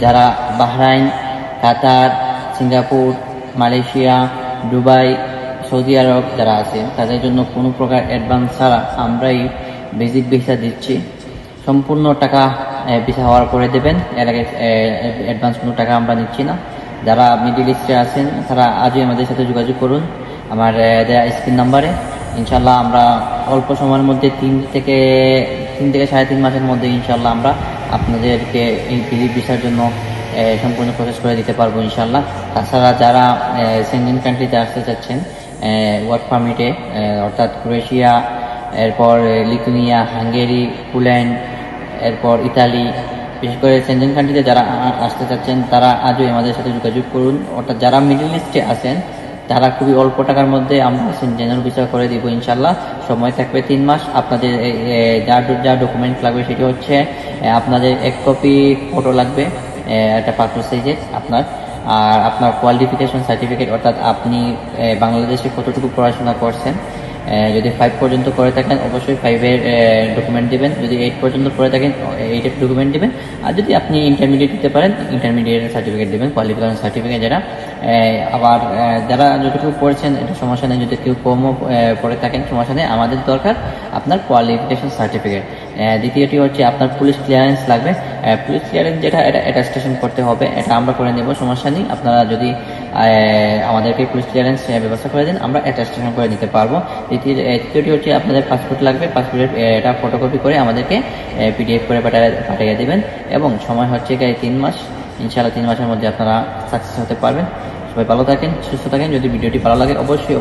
যারা Bahrain, Qatar, Singapore, Malaysia, Dubai, Saudi Arab যারা আছে, তাদের জন্য কোনো প্রকার অ্যাডভান্স ছাড়া আমরাই বেসিক ভিসা দিচ্ছি। সম্পূর্ণ টাকা ভিসা হওয়ার পরে দেবেন। এর আগে অ্যাডভান্স কোনো টাকা আমরা নিচ্ছি না। যারা মিডিল ইস্টে আছেন, তারা আজই আমাদের সাথে যোগাযোগ করুন। আমার দেয়া স্ক্রিন নাম্বারে ইনশাল্লাহ আমরা অল্প সময়ের মধ্যে তিন থেকে তিন থেকে সাড়ে তিন মাসের মধ্যে ইনশাল্লাহ আমরা আপনাদেরকে এই ভিসার জন্য সম্পূর্ণ প্রসেস করে দিতে পারব ইনশাল্লাহ তাছাড়া যারা সেন্ডিং কান্ট্রিতে আসতে চাচ্ছেন ওয়ার্ক পারমিটে অর্থাৎ ক্রোয়েশিয়া, এরপর লিথুনিয়া, হাঙ্গেরি, পোল্যান্ড, এরপর ইতালি, বিশেষ করে সেন্টেন কান্ট্রিতে যারা আসতে চাচ্ছেন, তারা আজও আমাদের সাথে যোগাযোগ করুন। অর্থাৎ যারা মিডল ইস্টে আছেন তারা খুবই অল্প টাকার মধ্যে আমরা জেনারেল বিচার করে দিব ইনশাল্লাহ সময় থাকবে তিন মাস। আপনাদের যা যা ডকুমেন্ট লাগবে সেটি হচ্ছে আপনাদের এক কপি ফটো লাগবে একটা পাসপোর্ট সাইজের আপনার। আর আপনার কোয়ালিফিকেশন সার্টিফিকেট অর্থাৎ আপনি বাংলাদেশে কতটুকু পড়াশোনা করছেন যদি ফাইভ পর্যন্ত করে থাকেন, অবশ্যই ফাইভের ডকুমেন্ট দিবেন। যদি এইট পর্যন্ত করে থাকেন এইটের ডকুমেন্ট দিবেন। আর যদি আপনি ইন্টারমিডিয়েট দিতে পারেন ইন্টারমিডিয়েটের সার্টিফিকেট দিবেন কোয়ালিফিকেশন সার্টিফিকেট যারা। আবার যারা যতটুকু পড়ছেন, এটা সমস্যা নেই। যদি কেউ কমও পড়ে থাকেন, সমস্যা নেই। আমাদের দরকার আপনার কোয়ালিফিকেশন সার্টিফিকেট দ্বিতীয়টি হচ্ছে আপনার পুলিশ ক্লিয়ারেন্স লাগবে। পুলিশ ক্লিয়ারেন্স যেটা, এটা অ্যাটাস্টেশন করতে হবে, এটা আমরা করে নেব, সমস্যা নেই। আপনারা যদি আমাদেরকে পুলিশ ক্লিয়ারেন্স ব্যবস্থা করে দেন, আমরা অ্যাটাস্টেশন করে দিতে পারব। দ্বিতীয় তৃতীয়টি হচ্ছে আপনাদের পাসপোর্ট লাগবে পাসপোর্টের এটা ফটোকপি করে আমাদেরকে পিডিএফ করে পাঠিয়ে পাঠিয়ে দেবেন। এবং সময় হচ্ছে তিন মাস, ইনশাআল্লাহ তিন মাসের মধ্যে আপনারা সাকসেস হতে পারবেন। সবাই ভালো থাকেন, সুস্থ থাকেন। যদি ভিডিওটি ভালো লাগে, অবশ্যই অবশ্যই